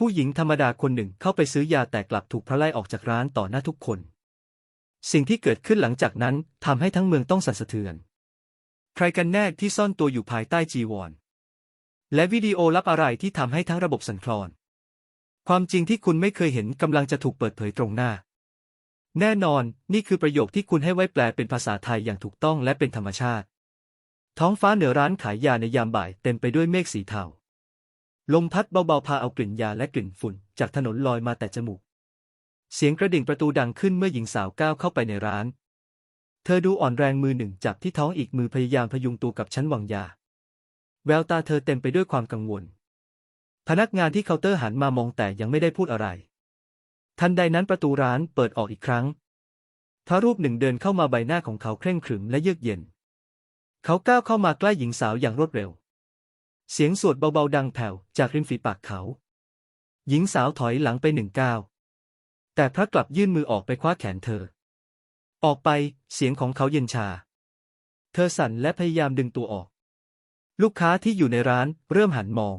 ผู้หญิงธรรมดาคนหนึ่งเข้าไปซื้อยาแต่กลับถูกพระไล่ออกจากร้านต่อหน้าทุกคน สิ่งที่เกิดขึ้นหลังจากนั้นทำให้ทั้งเมืองต้องสั่นสะเทือน ใครกันแน่ที่ซ่อนตัวอยู่ภายใต้จีวร และวิดีโอลับอะไรที่ทำให้ทั้งระบบสั่นคลอน ความจริงที่คุณไม่เคยเห็นกำลังจะถูกเปิดเผยตรงหน้า แน่นอนนี่คือประโยคที่คุณให้ไว้แปลเป็นภาษาไทยอย่างถูกต้องและเป็นธรรมชาติ ท้องฟ้าเหนือร้านขายยาในยามบ่ายเต็มไปด้วยเมฆสีเทา ลมพัดเบาๆพาเอากลิ่นยาและกลิ่นฝุ่น จากถนนลอยมาแต่จมูก เสียงกระดิ่งประตูดังขึ้นเมื่อหญิงสาวก้าวเข้าไปในร้าน เธอดูอ่อนแรงมือหนึ่งจับที่ท้องอีกมือพยายามพยุงตัวกับชั้นวางยา แววตาเธอเต็มไปด้วยความกังวล พนักงานที่เคาน์เตอร์หันมามองแต่ยังไม่ได้พูดอะไร ทันใดนั้นประตูร้านเปิดออกอีกครั้ง พระรูปหนึ่งเดินเข้ามาใบหน้าของเขาเคร่งขรึมและเยือกเย็น เขาก้าวเข้ามาใกล้หญิงสาวอย่างรวดเร็ว เสียงสวดเบาๆดังแผ่วจากริมฝีปากเขา หญิงสาวถอยหลังไปหนึ่งก้าว แต่พระกลับยื่นมือออกไปคว้าแขนเธอ ออกไป เสียงของเขาเย็นชา เธอสั่นและพยายามดึงตัวออก ลูกค้าที่อยู่ในร้านเริ่มหันมอง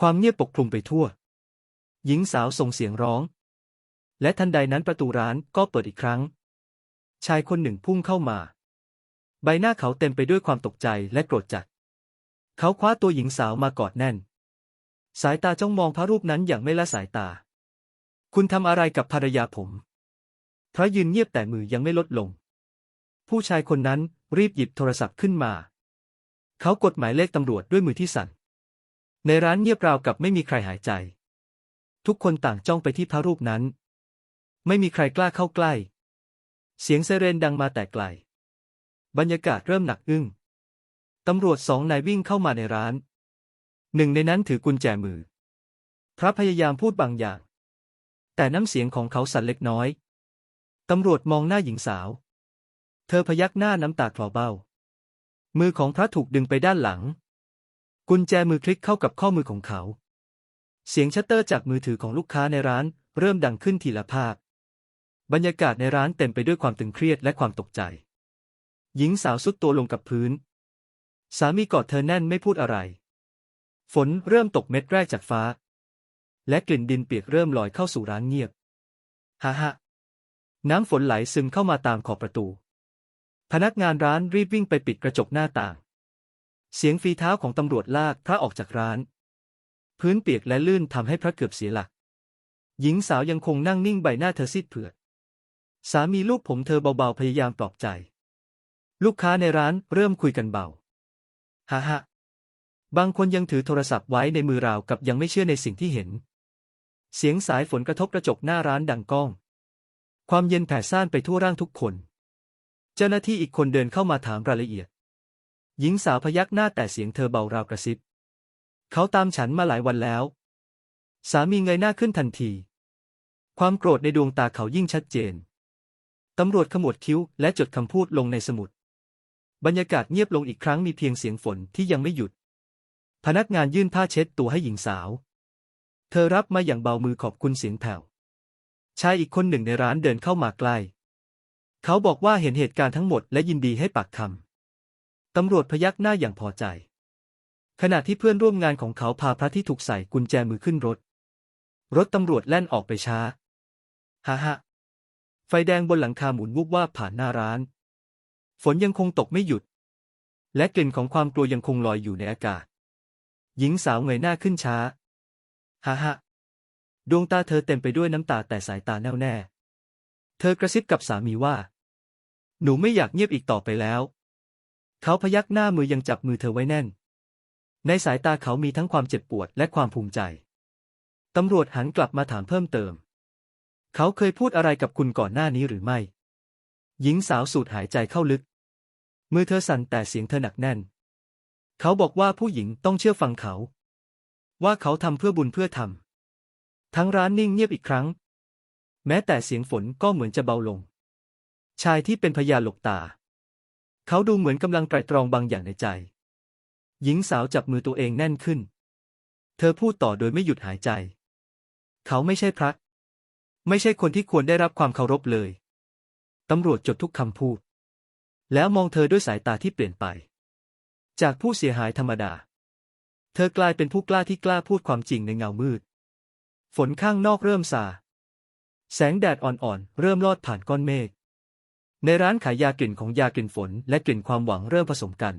ความเงียบปกคลุมไปทั่ว หญิงสาวส่งเสียงร้อง และทันใดนั้นประตูร้านก็เปิดอีกครั้ง ชายคนหนึ่งพุ่งเข้ามา ใบหน้าเขาเต็มไปด้วยความตกใจและโกรธจัด เขาคว้าตัวหญิงสาวมากอดแน่น สายตาจ้องมองพระรูปนั้นอย่างไม่ละสายตา คุณทำอะไรกับภรรยาผม พระยืนเงียบแต่มือยังไม่ลดลง ผู้ชายคนนั้นรีบหยิบโทรศัพท์ขึ้นมา เขากดหมายเลขตำรวจด้วยมือที่สั่น ในร้านเงียบราวกับไม่มีใครหายใจ ทุกคนต่างจ้องไปที่พระรูปนั้น ไม่มีใครกล้าเข้าใกล้ เสียงไซเรนดังมาแต่ไกล บรรยากาศเริ่มหนักอึ้ง ตำรวจสองนายวิ่งเข้ามาในร้าน หนึ่งในนั้นถือกุญแจมือ พระพยายามพูดบางอย่าง แต่น้ำเสียงของเขาสั่นเล็กน้อย ตำรวจมองหน้าหญิงสาว เธอพยักหน้าน้ำตาคลอเบ้า มือของพระถูกดึงไปด้านหลัง กุญแจมือคลิกเข้ากับข้อมือของเขา เสียงชัตเตอร์จากมือถือของลูกค้าในร้าน เริ่มดังขึ้นทีละภาค บรรยากาศในร้านเต็มไปด้วยความตึงเครียดและความตกใจ หญิงสาวสุดตัวลงกับพื้น สามีกอดเธอแน่นไม่พูดอะไร ฝนเริ่มตกเม็ดแรกจากฟ้า และกลิ่นดินเปียกเริ่มลอยเข้าสู่ร้านเงียบฮ่าฮ่าน้ำฝนไหลซึมเข้ามาตามขอบประตู พนักงานร้านรีบวิ่งไปปิดกระจกหน้าต่าง เสียงฝีเท้าของตำรวจลากพระออกจากร้าน พื้นเปียกและลื่นทำให้พระเกือบเสียหลัก หญิงสาวยังคงนั่งนิ่งใบหน้าเธอซีดเผือด สามีลูกผมเธอเบาๆพยายามปลอบใจ ลูกค้าในร้านเริ่มคุยกันเบา ฮ่าฮ่าบางคนยังถือโทรศัพท์ไว้ในมือราวกับยังไม่เชื่อในสิ่งที่เห็น เสียงสายฝนกระทบกระจกหน้าร้านดังก้อง ความเย็นแผ่ซ่านไปทั่วร่างทุกคน เจ้าหน้าที่อีกคนเดินเข้ามาถามรายละเอียด หญิงสาวพยักหน้าแต่เสียงเธอเบาราวกระซิบ เขาตามฉันมาหลายวันแล้ว สามีเงยหน้าขึ้นทันที ความโกรธในดวงตาเขายิ่งชัดเจน ตำรวจขมวดคิ้วและจดคำพูดลงในสมุด บรรยากาศเงียบลงอีกครั้งมีเพียงเสียงฝนที่ยังไม่หยุด พนักงานยื่นผ้าเช็ดตัวให้หญิงสาว เธอรับมาอย่างเบามือขอบคุณเสียงแผ่ว ชายอีกคนหนึ่งในร้านเดินเข้ามาใกล้ เขาบอกว่าเห็นเหตุการณ์ทั้งหมดและยินดีให้ปากคำ ตำรวจพยักหน้าอย่างพอใจ ขณะที่เพื่อนร่วมงานของเขาพาพระที่ถูกใส่กุญแจมือขึ้นรถ รถตำรวจแล่นออกไปช้า ฮ่าฮ่าไฟแดงบนหลังคาหมุนวุบว่าบผ่านหน้าร้าน ฝนยังคงตกไม่หยุด และกลิ่นของความกลัวยังคงลอยอยู่ในอากาศ หญิงสาวเงยหน้าขึ้นช้าฮ่าฮ่าดวงตาเธอเต็มไปด้วยน้ำตาแต่สายตาแน่วแน่ เธอกระซิบกับสามีว่า หนูไม่อยากเงียบอีกต่อไปแล้ว เขาพยักหน้ามือยังจับมือเธอไว้แน่น ในสายตาเขามีทั้งความเจ็บปวดและความภูมิใจ ตำรวจหันกลับมาถามเพิ่มเติม เขาเคยพูดอะไรกับคุณก่อนหน้านี้หรือไม่ หญิงสาวสูดหายใจเข้าลึก มือเธอสั่นแต่เสียงเธอหนักแน่น เขาบอกว่าผู้หญิงต้องเชื่อฟังเขา ว่าเขาทำเพื่อบุญเพื่อธรรมทั้งร้านนิ่งเงียบอีกครั้ง แม้แต่เสียงฝนก็เหมือนจะเบาลง ชายที่เป็นพยาหลบตา เขาดูเหมือนกำลังไตรตรองบางอย่างในใจ หญิงสาวจับมือตัวเองแน่นขึ้น เธอพูดต่อโดยไม่หยุดหายใจ เขาไม่ใช่พระ ไม่ใช่คนที่ควรได้รับความเคารพเลยตำรวจจดทุกคำพูด แล้วมองเธอด้วยสายตาที่เปลี่ยนไป จากผู้เสียหายธรรมดา เธอกลายเป็นผู้กล้าที่กล้าพูดความจริงในเงามืด ฝนข้างนอกเริ่มซา แสงแดดอ่อนๆ เริ่มลอดผ่านก้อนเมฆ ในร้านขายยากลิ่นของยากลิ่นฝนและกลิ่นความหวังเริ่มผสมกัน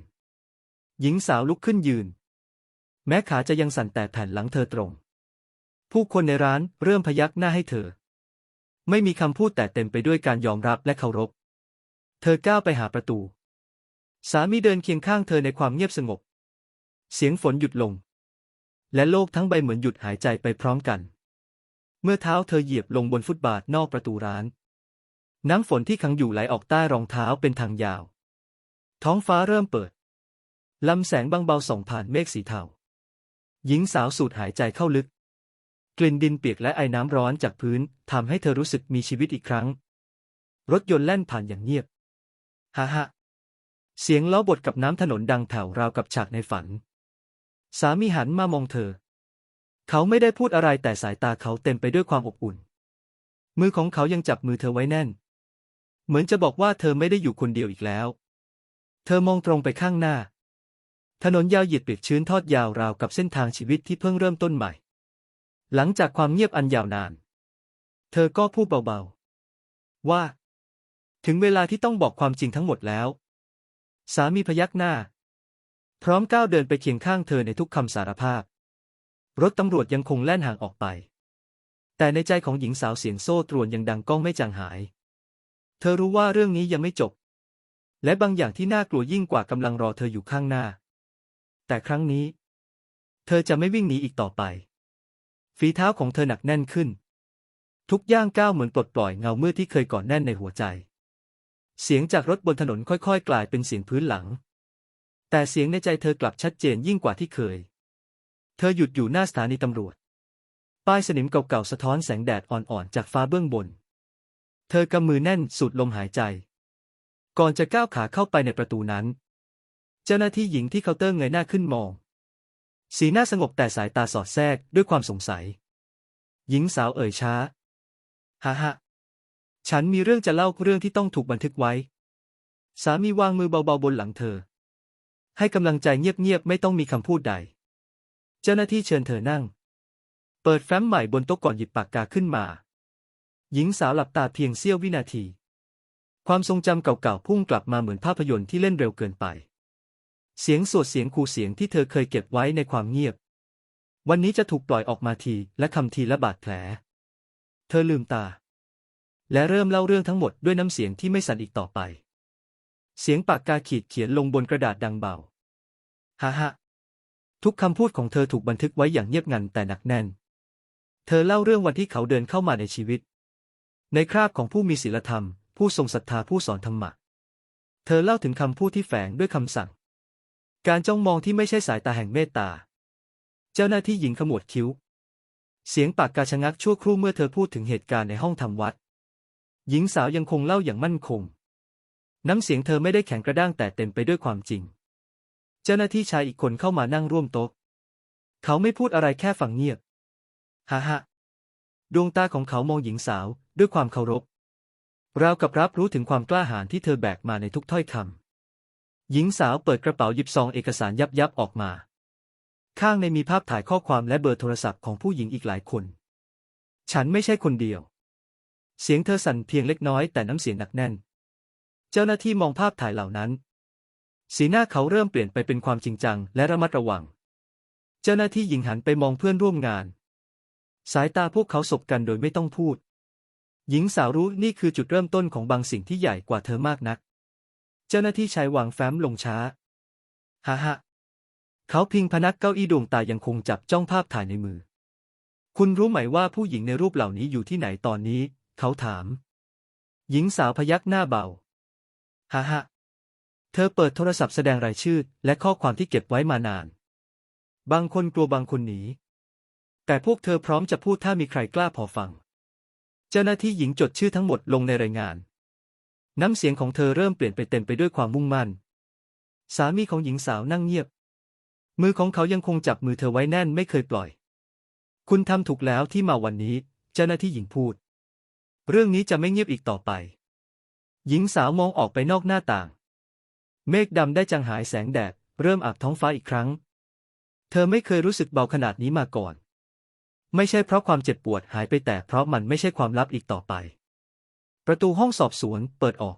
หญิงสาวลุกขึ้นยืน แม้ขาจะยังสั่นแต่แผ่นหลังเธอตรง ผู้คนในร้านเริ่มพยักหน้าให้เธอ ไม่มีคำพูดแต่เต็มไปด้วยการยอมรับและเคารพ เธอก้าวไปหาประตู สามีเดินเคียงข้างเธอในความเงียบสงบ เสียงฝนหยุดลง และโลกทั้งใบเหมือนหยุดหายใจไปพร้อมกัน เมื่อเท้าเธอเหยียบลงบนฟุตบาทนอกประตูร้าน น้ำฝนที่ขังอยู่ไหลออกใต้รองเท้าเป็นทางยาว ท้องฟ้าเริ่มเปิดลำแสงบางเบาส่องผ่านเมฆสีเทาหญิงสาวสูดหายใจเข้าลึก กลิ่นดินเปียกและไอ้น้ำร้อนจากพื้นทำให้เธอรู้สึกมีชีวิตอีกครั้ง รถยนต์แล่นผ่านอย่างเงียบ ฮ่าฮ่าเสียงล้อบดกับน้ำถนนดังแผ่วราวกับฉากในฝัน สามีหันมามองเธอ เขาไม่ได้พูดอะไรแต่สายตาเขาเต็มไปด้วยความอบอุ่น มือของเขายังจับมือเธอไว้แน่น เหมือนจะบอกว่าเธอไม่ได้อยู่คนเดียวอีกแล้ว เธอมองตรงไปข้างหน้า ถนนยาวเหยียดเปียกชื้นทอดยาวราวกับเส้นทางชีวิตที่เพิ่งเริ่มต้นใหม่ หลังจากความเงียบอันยาวนาน เธอก็พูดเบาๆ ว่า ถึงเวลาที่ต้องบอกความจริงทั้งหมดแล้ว สามีพยักหน้า พร้อมก้าวเดินไปเคียงข้างเธอในทุกคำสารภาพ รถตำรวจยังคงแล่นห่างออกไป แต่ในใจของหญิงสาวเสียงโซ่ตรวนยังดังก้องไม่จางหาย เธอรู้ว่าเรื่องนี้ยังไม่จบ และบางอย่างที่น่ากลัวยิ่งกว่ากำลังรอเธออยู่ข้างหน้า แต่ครั้งนี้ เธอจะไม่วิ่งหนีอีกต่อไป ฝีเท้าของเธอหนักแน่นขึ้น ทุกย่างก้าวเหมือนปลดปล่อยเงามืดที่เคยก่อนแน่นในหัวใจ เสียงจากรถบนถนนค่อยๆ กลายเป็นเสียงพื้นหลัง แต่เสียงในใจเธอกลับชัดเจนยิ่งกว่าที่เคย เธอหยุดอยู่หน้าสถานีตำรวจ ป้ายสนิมเก่าๆสะท้อนแสงแดดอ่อนๆ จากฟ้าเบื้องบน เธอกำมือแน่นสูดลมหายใจ ก่อนจะก้าวขาเข้าไปในประตูนั้น เจ้าหน้าที่หญิงที่เคาน์เตอร์เงยหน้าขึ้นมอง สีหน้าสงบแต่สายตาสอดแทรกด้วยความสงสัย หญิงสาวเอ่ยช้าฮ่าฮ่า ฉันมีเรื่องจะเล่าเรื่องที่ต้องถูกบันทึกไว้ สามีวางมือเบาๆบนหลังเธอ ให้กำลังใจเงียบๆไม่ต้องมีคำพูดใด เจ้าหน้าที่เชิญเธอนั่ง เปิดแฟ้มใหม่บนโต๊ะก่อนหยิบปากกาขึ้นมา หญิงสาวหลับตาเพียงเสี้ยววินาที ความทรงจำเก่าๆพุ่งกลับมาเหมือนภาพยนตร์ที่เล่นเร็วเกินไป เสียงสวดเสียงขู่เสียงที่เธอเคยเก็บไว้ในความเงียบ วันนี้จะถูกปล่อยออกมาที และคำทีละบาดแผล เธอลืมตา และเริ่มเล่าเรื่องทั้งหมดด้วยน้ำเสียงที่ไม่สั่นอีกต่อไป เสียงปากกาขีดเขียนลงบนกระดาษดังเบาฮ่าฮ่าทุกคำพูดของเธอถูกบันทึกไว้อย่างเงียบงันแต่หนักแน่น เธอเล่าเรื่องวันที่เขาเดินเข้ามาในชีวิต ในคราบของผู้มีศีลธรรม ผู้ทรงศรัทธาผู้สอนธรรมะ เธอเล่าถึงคำพูดที่แฝงด้วยคำสั่ง การจ้องมองที่ไม่ใช่สายตาแห่งเมตตา เจ้าหน้าที่หญิงขมวดคิ้ว เสียงปากกาชะงักชั่วครู่เมื่อเธอพูดถึงเหตุการณ์ในห้องทำวัด หญิงสาวยังคงเล่าอย่างมั่นคง น้ำเสียงเธอไม่ได้แข็งกระด้างแต่เต็มไปด้วยความจริง เจ้าหน้าที่ชายอีกคนเข้ามานั่งร่วมโต๊ะ เขาไม่พูดอะไรแค่ฟังเงียบฮ่าฮ่าดวงตาของเขามองหญิงสาวด้วยความเคารพ ราวกับรับรู้ถึงความกล้าหาญที่เธอแบกมาในทุกถ้อยคำ หญิงสาวเปิดกระเป๋าหยิบซองเอกสารยับยับออกมา ข้างในมีภาพถ่ายข้อความและเบอร์โทรศัพท์ของผู้หญิงอีกหลายคน ฉันไม่ใช่คนเดียว เสียงเธอสั่นเพียงเล็กน้อยแต่น้ำเสียงหนักแน่น เจ้าหน้าที่มองภาพถ่ายเหล่านั้น สีหน้าเขาเริ่มเปลี่ยนไปเป็นความจริงจังและระมัดระวัง เจ้าหน้าที่หญิงหันไปมองเพื่อนร่วมงาน สายตาพวกเขาสบกันโดยไม่ต้องพูด หญิงสาวรู้นี่คือจุดเริ่มต้นของบางสิ่งที่ใหญ่กว่าเธอมากนัก เจ้าหน้าที่ชายวางแฟ้มลงช้าฮ่าฮ่าเขาพิงพนักเก้าอี้ดวงตายังคงจับจ้องภาพถ่ายในมือ คุณรู้ไหมว่าผู้หญิงในรูปเหล่านี้อยู่ที่ไหนตอนนี้ เขาถาม หญิงสาวพยักหน้าเบาฮ่าฮ่าเธอเปิดโทรศัพท์แสดงรายชื่อ และข้อความที่เก็บไว้มานาน บางคนกลัวบางคนหนี แต่พวกเธอพร้อมจะพูดถ้ามีใครกล้าพอฟัง เจ้าหน้าที่หญิงจดชื่อทั้งหมดลงในรายงาน น้ำเสียงของเธอเริ่มเปลี่ยนไปเต็มไปด้วยความมุ่งมั่น สามีของหญิงสาวนั่งเงียบ มือของเขายังคงจับมือเธอไว้แน่นไม่เคยปล่อย คุณทำถูกแล้วที่มาวันนี้ เจ้าหน้าที่หญิงพูด เรื่องนี้จะไม่เงียบอีกต่อไป หญิงสาวมองออกไปนอกหน้าต่าง เมฆดำได้จางหายแสงแดด เริ่มอาบท้องฟ้าอีกครั้ง เธอไม่เคยรู้สึกเบาขนาดนี้มาก่อน ไม่ใช่เพราะความเจ็บปวดหายไปแต่เพราะมันไม่ใช่ความลับอีกต่อไป ประตูห้องสอบสวนเปิดออก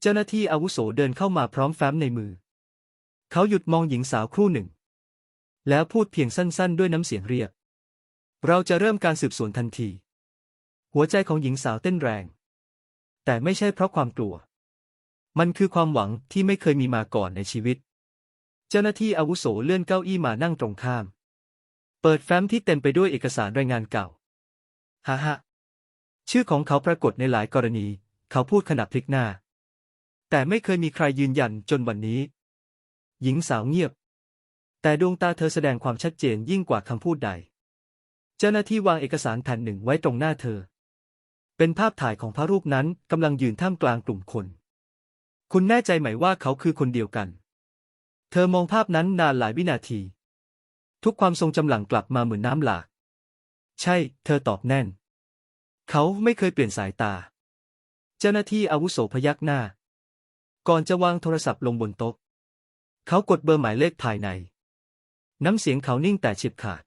เจ้าหน้าที่อาวุโสเดินเข้ามาพร้อมแฟ้มในมือ เขาหยุดมองหญิงสาวครู่หนึ่ง แล้วพูดเพียงสั้นๆ ด้วยน้ำเสียงเรียบเราจะเริ่มการสืบสวนทันที หัวใจของหญิงสาวเต้นแรง แต่ไม่ใช่เพราะความกลัว มันคือความหวังที่ไม่เคยมีมาก่อนในชีวิต เจ้าหน้าที่อาวุโสเลื่อนเก้าอี้มานั่งตรงข้าม เปิดแฟ้มที่เต็มไปด้วยเอกสารรายงานเก่าฮ่าฮ่าชื่อของเขาปรากฏในหลายกรณี เขาพูดขณะพลิกหน้า แต่ไม่เคยมีใครยืนยันจนวันนี้ หญิงสาวเงียบ แต่ดวงตาเธอแสดงความชัดเจนยิ่งกว่าคำพูดใด เจ้าหน้าที่วางเอกสารแผ่นหนึ่งไว้ตรงหน้าเธอ เป็นภาพถ่ายของพระรูปนั้นกำลังยืนท่ามกลางกลุ่มคน คุณแน่ใจไหมว่าเขาคือคนเดียวกัน เธอมองภาพนั้นนานหลายวินาที ทุกความทรงจำหลังกลับมาเหมือนน้ำหลาก ใช่ เธอตอบแน่น เขาไม่เคยเปลี่ยนสายตา เจ้าหน้าที่อาวุโสพยักหน้า ก่อนจะวางโทรศัพท์ลงบนโต๊ะ เขากดเบอร์หมายเลขภายใน น้ำเสียงเขานิ่งแต่เฉียบขาด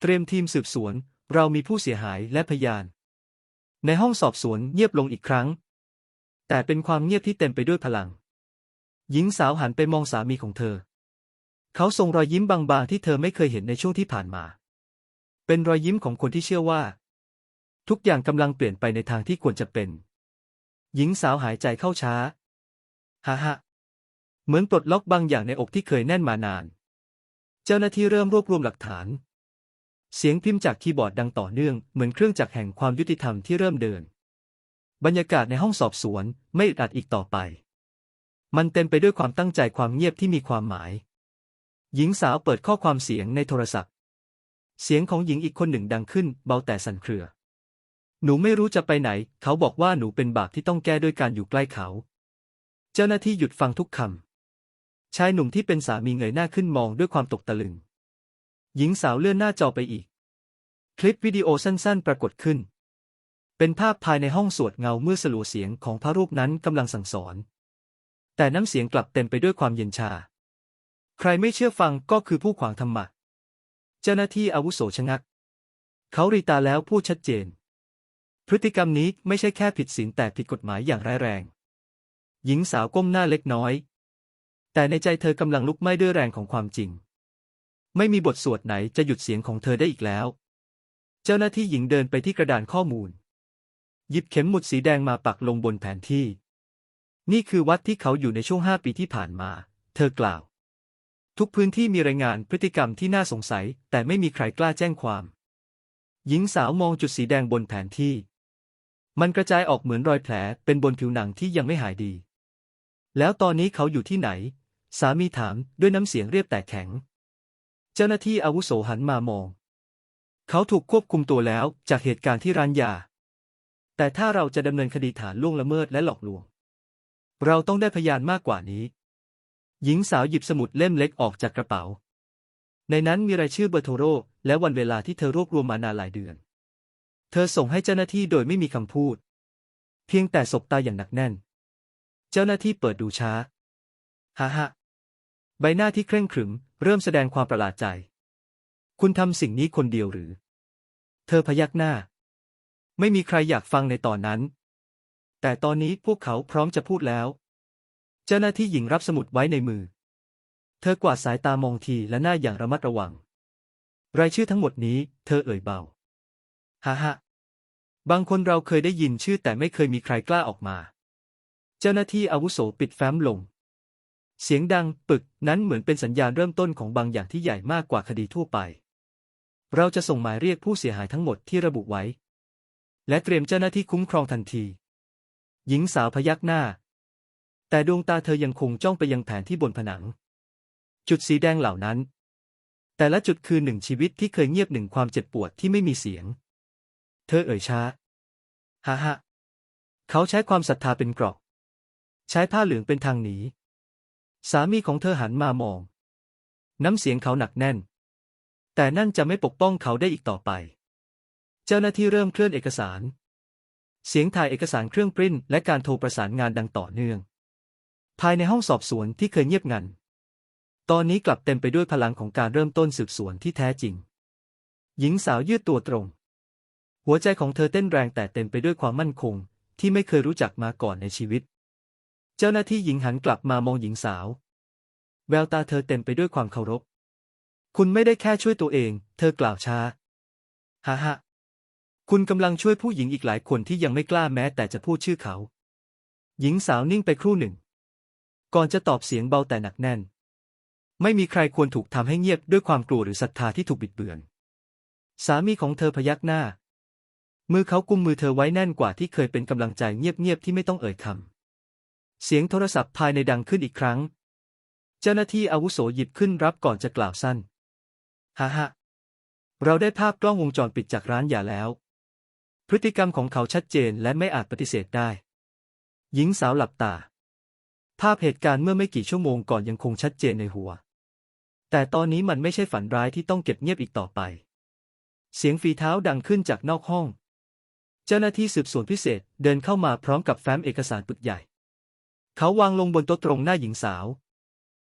เตรียมทีมสืบสวน เรามีผู้เสียหายและพยาน ในห้องสอบสวนเงียบลงอีกครั้ง แต่เป็นความเงียบที่เต็มไปด้วยพลัง หญิงสาวหันไปมองสามีของเธอ เขาส่งรอยยิ้มบางๆที่เธอไม่เคยเห็นในช่วงที่ผ่านมา เป็นรอยยิ้มของคนที่เชื่อว่า ทุกอย่างกำลังเปลี่ยนไปในทางที่ควรจะเป็น หญิงสาวหายใจเข้าช้าฮ่าฮ่าเหมือนปลดล็อกบางอย่างในอกที่เคยแน่นมานาน เจ้าหน้าที่เริ่มรวบรวมหลักฐาน เสียงพิมพ์จากคีย์บอร์ดดังต่อเนื่องเหมือนเครื่องจักรแห่งความยุติธรรมที่เริ่มเดิน บรรยากาศในห้องสอบสวนไม่อึดอัดอีกต่อไป มันเต็มไปด้วยความตั้งใจความเงียบที่มีความหมาย หญิงสาวเปิดข้อความเสียงในโทรศัพท์ เสียงของหญิงอีกคนหนึ่งดังขึ้น เบาแต่สั่นเครือ หนูไม่รู้จะไปไหน เขาบอกว่าหนูเป็นบาปที่ต้องแก้ด้วยการอยู่ใกล้เขา เจ้าหน้าที่หยุดฟังทุกคำชายหนุ่มที่เป็นสามีเงยหน้าขึ้นมองด้วยความตกตะลึง หญิงสาวเลื่อนหน้าจอไปอีก คลิปวิดีโอสั้นๆ ปรากฏขึ้น เป็นภาพภายในห้องสวดเงาเมื่อสลัวเสียงของพระรูปนั้นกำลังสั่งสอน แต่น้ำเสียงกลับเต็มไปด้วยความเย็นชา ใครไม่เชื่อฟังก็คือผู้ขวางธรรมะ เจ้าหน้าที่อาวุโสชะงัก เขารีตาแล้วพูดชัดเจน พฤติกรรมนี้ไม่ใช่แค่ผิดศีลแต่ผิดกฎหมายอย่างร้ายแรง หญิงสาวก้มหน้าเล็กน้อย แต่ในใจเธอกำลังลุกไหม้ด้วยแรงของความจริง ไม่มีบทสวดไหนจะหยุดเสียงของเธอได้อีกแล้ว เจ้าหน้าที่หญิงเดินไปที่กระดานข้อมูล หยิบเข็มหมุดสีแดงมาปักลงบนแผนที่ นี่คือวัดที่เขาอยู่ในช่วงห้าปีที่ผ่านมา เธอกล่าว ทุกพื้นที่มีรายงานพฤติกรรมที่น่าสงสัย แต่ไม่มีใครกล้าแจ้งความ หญิงสาวมองจุดสีแดงบนแผนที่ มันกระจายออกเหมือนรอยแผลเป็นบนผิวหนังที่ยังไม่หายดี แล้วตอนนี้เขาอยู่ที่ไหน สามีถามด้วยน้ำเสียงเรียบแต่แข็ง เจ้าหน้าที่อาวุโสหันมามอง เขาถูกควบคุมตัวแล้วจากเหตุการณ์ที่ร้านยา แต่ถ้าเราจะดำเนินคดีฐานล่วงละเมิดและหลอกลวง เราต้องได้พยานมากกว่านี้ หญิงสาวหยิบสมุดเล่มเล็กออกจากกระเป๋า ในนั้นมีรายชื่อเบอร์โทรและวันเวลาที่เธอรวบรวมมานานหลายเดือน เธอส่งให้เจ้าหน้าที่โดยไม่มีคำพูด เพียงแต่สบตาอย่างหนักแน่น เจ้าหน้าที่เปิดดูช้าฮ่าฮ่าใบหน้าที่เคร่งขรึม เริ่มแสดงความประหลาดใจ คุณทำสิ่งนี้คนเดียวหรือ เธอพยักหน้า ไม่มีใครอยากฟังในตอนนั้น แต่ตอนนี้พวกเขาพร้อมจะพูดแล้ว เจ้าหน้าที่หญิงรับสมุดไว้ในมือ เธอกวาดสายตามองทีและหน้าอย่างระมัดระวัง รายชื่อทั้งหมดนี้ เธอเอ่ยเบา ฮ่าฮ่าบางคนเราเคยได้ยินชื่อแต่ไม่เคยมีใครกล้าออกมา เจ้าหน้าที่อาวุโสปิดแฟ้มลง เสียงดังปึกนั้นเหมือนเป็นสัญญาณเริ่มต้นของบางอย่างที่ใหญ่มากกว่าคดีทั่วไป เราจะส่งหมายเรียกผู้เสียหายทั้งหมดที่ระบุไว้ และเตรียมเจ้าหน้าที่คุ้มครองทันที หญิงสาวพยักหน้า แต่ดวงตาเธอยังคงจ้องไปยังแผนที่บนผนัง จุดสีแดงเหล่านั้น แต่ละจุดคือหนึ่งชีวิตที่เคยเงียบหนึ่งความเจ็บปวดที่ไม่มีเสียง เธอเอ่ยช้าฮ่าฮ่าเขาใช้ความศรัทธาเป็นกราะใช้ผ้าเหลืองเป็นทางหนี สามีของเธอหันมามอง น้ำเสียงเขาหนักแน่น แต่นั่นจะไม่ปกป้องเขาได้อีกต่อไป เจ้าหน้าที่เริ่มเคลื่อนเอกสาร เสียงถ่ายเอกสารเครื่องปริ้นและการโทรประสานงานดังต่อเนื่อง ภายในห้องสอบสวนที่เคยเงียบงัน ตอนนี้กลับเต็มไปด้วยพลังของการเริ่มต้นสืบสวนที่แท้จริง หญิงสาวยืดตัวตรง หัวใจของเธอเต้นแรงแต่เต็มไปด้วยความมั่นคงที่ไม่เคยรู้จักมาก่อนในชีวิต เจ้าหน้าที่หญิงหันกลับมามองหญิงสาว แววตาเธอเต็มไปด้วยความเคารพ คุณไม่ได้แค่ช่วยตัวเอง เธอกล่าวช้าฮ่าฮ่าคุณกำลังช่วยผู้หญิงอีกหลายคนที่ยังไม่กล้าแม้แต่จะพูดชื่อเขา หญิงสาวนิ่งไปครู่หนึ่ง ก่อนจะตอบเสียงเบาแต่หนักแน่น ไม่มีใครควรถูกทำให้เงียบด้วยความกลัวหรือศรัทธาที่ถูกบิดเบือน สามีของเธอพยักหน้า มือเขากุมมือเธอไว้แน่นกว่าที่เคยเป็นกำลังใจเงียบๆที่ไม่ต้องเอ่ยคำ เสียงโทรศัพท์ภายในดังขึ้นอีกครั้ง เจ้าหน้าที่อาวุโสหยิบขึ้นรับก่อนจะกล่าวสั้นฮ่าฮ่าเราได้ภาพกล้องวงจรปิดจากร้านยาแล้ว พฤติกรรมของเขาชัดเจนและไม่อาจปฏิเสธได้ หญิงสาวหลับตา ภาพเหตุการณ์เมื่อไม่กี่ชั่วโมงก่อนยังคงชัดเจนในหัว แต่ตอนนี้มันไม่ใช่ฝันร้ายที่ต้องเก็บเงียบอีกต่อไป เสียงฝีเท้าดังขึ้นจากนอกห้อง เจ้าหน้าที่สืบสวนพิเศษเดินเข้ามาพร้อมกับแฟ้มเอกสารปึกใหญ่ เขาวางลงบนโต๊ะตรงหน้าหญิงสาว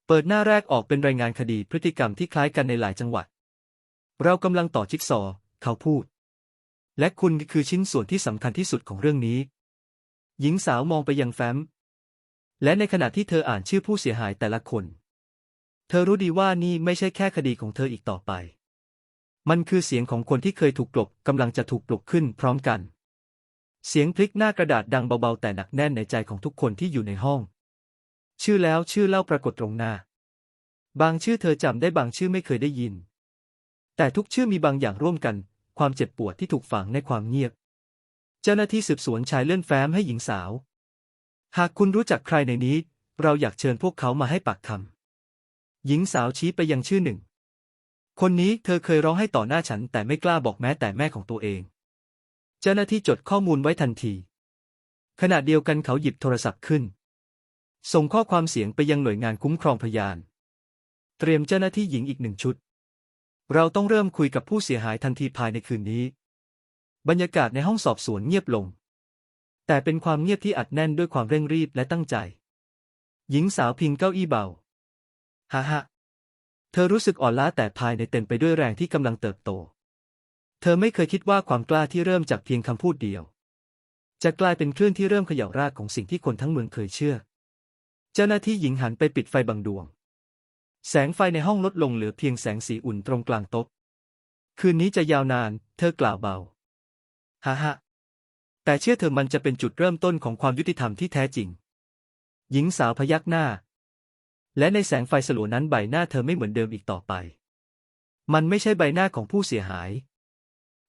เปิดหน้าแรกออกเป็นรายงานคดีพฤติกรรมที่คล้ายกันในหลายจังหวัด เรากำลังต่อจิ๊กซอว์เขาพูด และคุณคือชิ้นส่วนที่สำคัญที่สุดของเรื่องนี้ หญิงสาวมองไปยังแฟ้ม และในขณะที่เธออ่านชื่อผู้เสียหายแต่ละคน เธอรู้ดีว่านี่ไม่ใช่แค่คดีของเธออีกต่อไป มันคือเสียงของคนที่เคยถูกกลบกำลังจะถูกปลุกขึ้นพร้อมกัน เสียงพลิกหน้ากระดาษดังเบาๆแต่หนักแน่นในใจของทุกคนที่อยู่ในห้อง ชื่อแล้วชื่อเล่าปรากฏตรงหน้า บางชื่อเธอจำได้บางชื่อไม่เคยได้ยิน แต่ทุกชื่อมีบางอย่างร่วมกัน ความเจ็บปวดที่ถูกฝังในความเงียบ เจ้าหน้าที่สืบสวนชายเลื่อนแฟ้มให้หญิงสาว หากคุณรู้จักใครในนี้ เราอยากเชิญพวกเขามาให้ปากคำหญิงสาวชี้ไปยังชื่อหนึ่ง คนนี้เธอเคยร้องให้ต่อหน้าฉันแต่ไม่กล้าบอกแม้แต่แม่ของตัวเอง เจ้าหน้าที่จดข้อมูลไว้ทันที ขณะเดียวกันเขาหยิบโทรศัพท์ขึ้น ส่งข้อความเสียงไปยังหน่วยงานคุ้มครองพยาน เตรียมเจ้าหน้าที่หญิงอีกหนึ่งชุด เราต้องเริ่มคุยกับผู้เสียหายทันทีภายในคืนนี้ บรรยากาศในห้องสอบสวนเงียบลง แต่เป็นความเงียบที่อัดแน่นด้วยความเร่งรีบและตั้งใจ หญิงสาวพิงเก้าอี้เบาฮ่าฮ่าเธอรู้สึกอ่อนล้าแต่ภายในเต็มไปด้วยแรงที่กำลังเติบโต เธอไม่เคยคิดว่าความกล้าที่เริ่มจากเพียงคำพูดเดียว จะกลายเป็นคลื่นที่เริ่มเขย่ารากของสิ่งที่คนทั้งเมืองเคยเชื่อ เจ้าหน้าที่หญิงหันไปปิดไฟบางดวง แสงไฟในห้องลดลงเหลือเพียงแสงสีอุ่นตรงกลางโต๊ะคืนนี้จะยาวนาน เธอกล่าวเบาฮ่าฮ่าแต่เชื่อเธอมันจะเป็นจุดเริ่มต้นของความยุติธรรมที่แท้จริง หญิงสาวพยักหน้า และในแสงไฟสลัวนั้นใบหน้าเธอไม่เหมือนเดิมอีกต่อไป มันไม่ใช่ใบหน้าของผู้เสียหาย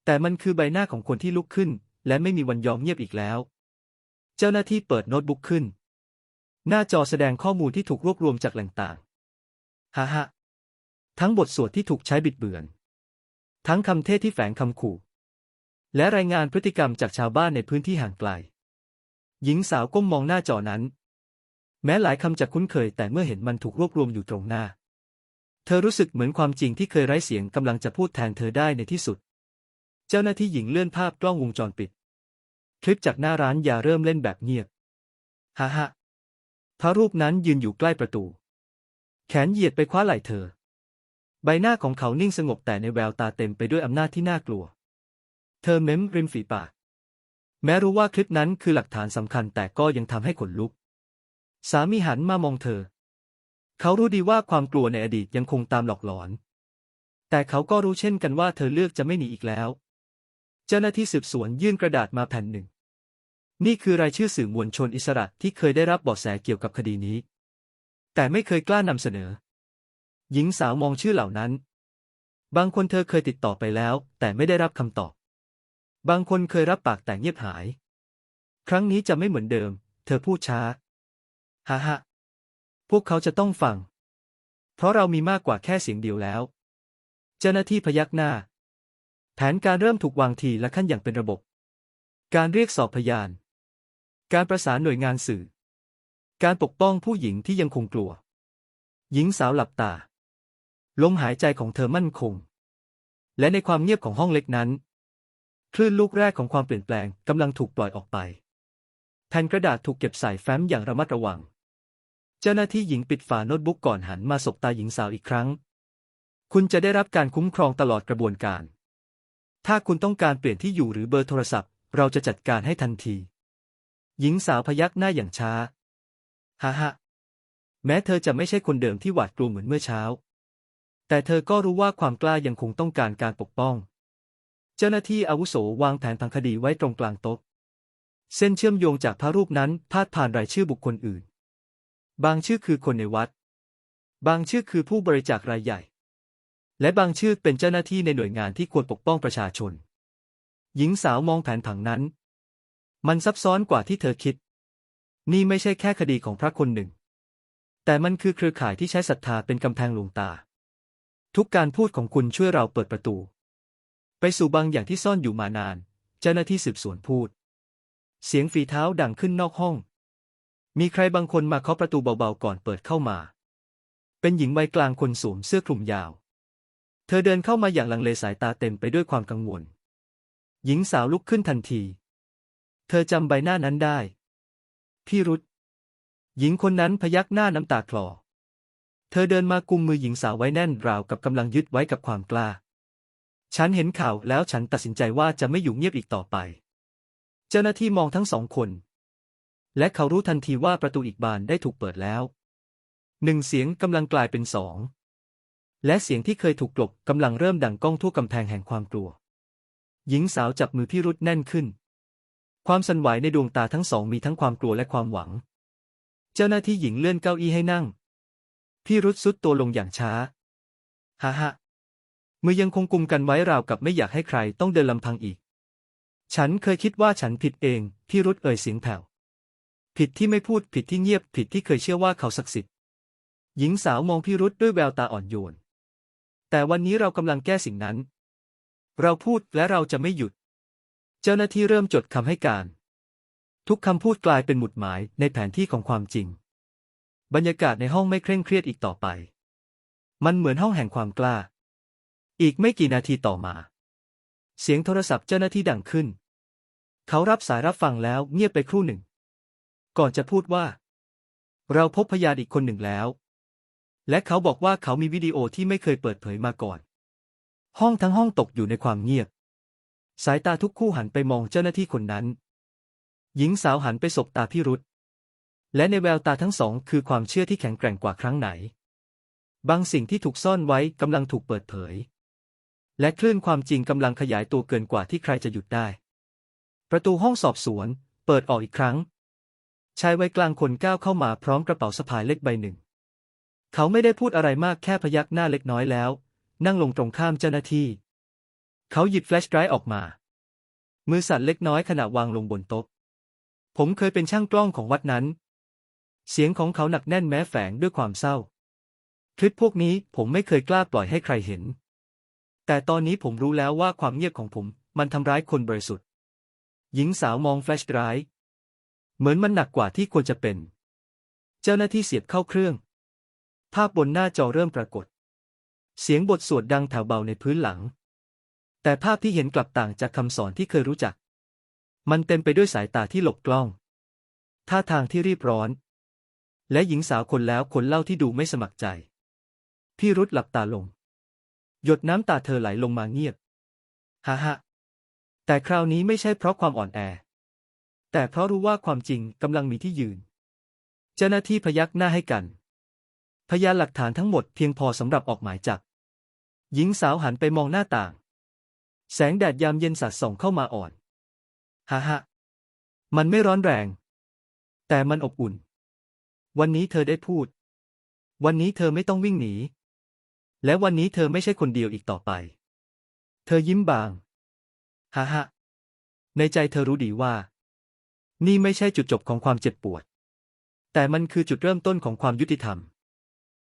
แต่มันคือใบหน้าของคนที่ลุกขึ้น และไม่มีวันยอมเงียบอีกแล้ว เจ้าหน้าที่เปิดโน้ตบุ๊กขึ้น หน้าจอแสดงข้อมูลที่ถูกรวบรวมจากแหล่งต่างฮ่าฮ่าทั้งบทสวดที่ถูกใช้บิดเบือน ทั้งคำเทศที่แฝงคำขู่ และรายงานพฤติกรรมจากชาวบ้านในพื้นที่ห่างไกล หญิงสาวก้มมองหน้าจอนั้น แม้หลายคำจะคุ้นเคย แต่เมื่อเห็นมันถูกรวบรวมอยู่ตรงหน้า เธอรู้สึกเหมือนความจริงที่เคยไร้เสียงกำลังจะพูดแทนเธอได้ในที่สุด เจ้าหน้าที่หญิงเลื่อนภาพกล้องวงจรปิด คลิปจากหน้าร้านยาเริ่มเล่นแบบเงียบฮ่าฮ่าพระรูปนั้นยืนอยู่ใกล้ประตู แขนเหยียดไปคว้าไหล่เธอ ใบหน้าของเขานิ่งสงบแต่ในแววตาเต็มไปด้วยอำนาจที่น่ากลัว เธอเม้มริมฝีปาก แม้รู้ว่าคลิปนั้นคือหลักฐานสำคัญแต่ก็ยังทำให้ขนลุก สามีหันมามองเธอ เขารู้ดีว่าความกลัวในอดีตยังคงตามหลอกหลอน แต่เขาก็รู้เช่นกันว่าเธอเลือกจะไม่หนีอีกแล้ว เจ้าหน้าที่สืบสวนยื่นกระดาษมาแผ่นหนึ่ง นี่คือรายชื่อสื่อมวลชนอิสระที่เคยได้รับเบาะแสเกี่ยวกับคดีนี้ แต่ไม่เคยกล้านำเสนอ หญิงสาวมองชื่อเหล่านั้น บางคนเธอเคยติดต่อไปแล้ว แต่ไม่ได้รับคำตอบ บางคนเคยรับปากแต่เงียบหาย ครั้งนี้จะไม่เหมือนเดิม เธอพูดช้าฮ่าฮ่าพวกเขาจะต้องฟัง เพราะเรามีมากกว่าแค่เสียงเดียวแล้ว เจ้าหน้าที่พยักหน้า แผนการเริ่มถูกวางทีละขั้นอย่างเป็นระบบ การเรียกสอบพยาน การประสานหน่วยงานสื่อ การปกป้องผู้หญิงที่ยังคงกลัว หญิงสาวหลับตา ลมหายใจของเธอมั่นคง และในความเงียบของห้องเล็กนั้น คลื่นลูกแรกของความเปลี่ยนแปลงกำลังถูกปล่อยออกไป แผ่นกระดาษถูกเก็บใส่แฟ้มอย่างระมัดระวัง เจ้าหน้าที่หญิงปิดฝาโน้ตบุ๊กก่อนหันมาสบตาหญิงสาวอีกครั้ง คุณจะได้รับการคุ้มครองตลอดกระบวนการ ถ้าคุณต้องการเปลี่ยนที่อยู่หรือเบอร์โทรศัพท์ เราจะจัดการให้ทันที หญิงสาวพยักหน้าอย่างช้า ฮ่าฮ่าแม้เธอจะไม่ใช่คนเดิมที่หวาดกลัวเหมือนเมื่อเช้า แต่เธอก็รู้ว่าความกล้ายังคงต้องการการปกป้อง เจ้าหน้าที่อาวุโสวางแผนทางคดีไว้ตรงกลางโต๊ะ เส้นเชื่อมโยงจากพระรูปนั้นพาดผ่านรายชื่อบุคคลอื่น บางชื่อคือคนในวัด บางชื่อคือผู้บริจาครายใหญ่ และบางชื่อเป็นเจ้าหน้าที่ในหน่วยงานที่ควรปกป้องประชาชน หญิงสาวมองแผนผังนั้น มันซับซ้อนกว่าที่เธอคิด นี่ไม่ใช่แค่คดีของพระคนหนึ่ง แต่มันคือเครือข่ายที่ใช้ศรัทธาเป็นกำแพงหลวงตา ทุกการพูดของคุณช่วยเราเปิดประตู ไปสู่บางอย่างที่ซ่อนอยู่มานาน เจ้าหน้าที่สืบสวนพูด เสียงฝีเท้าดังขึ้นนอกห้อง มีใครบางคนมาเคาะประตูเบาๆก่อนเปิดเข้ามา เป็นหญิงวัยกลางคนสวมเสื้อคลุมยาว เธอเดินเข้ามาอย่างลังเลสายตาเต็มไปด้วยความกังวล หญิงสาวลุกขึ้นทันที เธอจำใบหน้านั้นได้ พี่รุธหญิงคนนั้นพยักหน้าน้ำตาคลอ เธอเดินมากุมมือหญิงสาวไว้แน่นราวกับกำลังยึดไว้กับความกล้า ฉันเห็นข่าวแล้วฉันตัดสินใจว่าจะไม่อยู่เงียบอีกต่อไป เจ้าหน้าที่มองทั้งสองคน และเขารู้ทันทีว่าประตูอีกบานได้ถูกเปิดแล้ว หนึ่งเสียงกำลังกลายเป็นสอง และเสียงที่เคยถูกกลบกำลังเริ่มดังก้องทั่วกำแพงแห่งความกลัว หญิงสาวจับมือพี่รุธแน่นขึ้น ความสั่นไหวในดวงตาทั้งสองมีทั้งความกลัวและความหวัง เจ้าหน้าที่หญิงเลื่อนเก้าอี้ให้นั่ง พี่รุธซุดตัวลงอย่างช้าฮ่าฮ่ามือยังคงกุมกันไว้ราวกับไม่อยากให้ใครต้องเดินลำพังอีก ฉันเคยคิดว่าฉันผิดเอง พี่รุธเอ่ยเสียงแผ่ว ผิดที่ไม่พูดผิดที่เงียบผิดที่เคยเชื่อว่าเขาศักดิ์สิทธิ์ หญิงสาวมองพี่รุธด้วยแววตาอ่อนโยน แต่วันนี้เรากำลังแก้สิ่งนั้น เราพูดและเราจะไม่หยุด เจ้าหน้าที่เริ่มจดคำให้การ ทุกคำพูดกลายเป็นหมุดหมายในแผนที่ของความจริง บรรยากาศในห้องไม่เคร่งเครียดอีกต่อไป มันเหมือนห้องแห่งความกล้า อีกไม่กี่นาทีต่อมา เสียงโทรศัพท์เจ้าหน้าที่ดังขึ้น เขารับสายรับฟังแล้วเงียบไปครู่หนึ่ง ก่อนจะพูดว่า เราพบพยานอีกคนหนึ่งแล้ว และเขาบอกว่าเขามีวิดีโอที่ไม่เคยเปิดเผยมาก่อน ห้องทั้งห้องตกอยู่ในความเงียบ สายตาทุกคู่หันไปมองเจ้าหน้าที่คนนั้น หญิงสาวหันไปสบตาพี่รุธและในแววตาทั้งสองคือความเชื่อที่แข็งแกร่งกว่าครั้งไหน บางสิ่งที่ถูกซ่อนไว้กำลังถูกเปิดเผย และคลื่นความจริงกำลังขยายตัวเกินกว่าที่ใครจะหยุดได้ ประตูห้องสอบสวน เปิดออกอีกครั้ง ชายวัยกลางคนก้าวเข้ามาพร้อมกระเป๋าสะพายเล็กใบหนึ่ง เขาไม่ได้พูดอะไรมากแค่พยักหน้าเล็กน้อยแล้ว นั่งลงตรงข้ามเจ้าหน้าที่ เขาหยิบแฟลชไดรฟ์ออกมา มือสั่นเล็กน้อยขณะวางลงบนโต๊ะ ผมเคยเป็นช่างกล้องของวัดนั้น เสียงของเขาหนักแน่นแม้แฝงด้วยความเศร้า คลิปพวกนี้ผมไม่เคยกล้าปล่อยให้ใครเห็น แต่ตอนนี้ผมรู้แล้วว่าความเงียบของผมมันทำร้ายคนบริสุทธิ์ หญิงสาวมองแฟลชไดรฟ์เหมือนมันหนักกว่าที่ควรจะเป็น เจ้าหน้าที่เสียบเข้าเครื่องาพบนหน้าจอเริ่มปรากฏ เสียงบทสวดดังแถวเบาในพื้นหลัง แต่ภาพที่เห็นกลับต่างจากคำสอนที่เคยรู้จัก มันเต็มไปด้วยสายตาที่หลบกล้อง ท่าทางที่รีบร้อน และหญิงสาวคนแล้วคนเล่าที่ดูไม่สมัครใจ พี่รุธหลับตาลง หยดน้ำตาเธอไหลลงมาเงียบฮ่าฮ่าแต่คราวนี้ไม่ใช่เพราะความอ่อนแอ แต่เพราะรู้ว่าความจริงกำลังมีที่ยืน เจ้าหน้าที่พยักหน้าให้กัน พยานหลักฐานทั้งหมดเพียงพอสำหรับออกหมายจับ หญิงสาวหันไปมองหน้าต่าง แสงแดดยามเย็นสาดส่องเข้ามาอ่อนฮ่าฮ่ามันไม่ร้อนแรง แต่มันอบอุ่น วันนี้เธอได้พูด วันนี้เธอไม่ต้องวิ่งหนี และวันนี้เธอไม่ใช่คนเดียวอีกต่อไป เธอยิ้มบางฮ่าฮ่าในใจเธอรู้ดีว่า นี่ไม่ใช่จุดจบของความเจ็บปวด แต่มันคือจุดเริ่มต้นของความยุติธรรม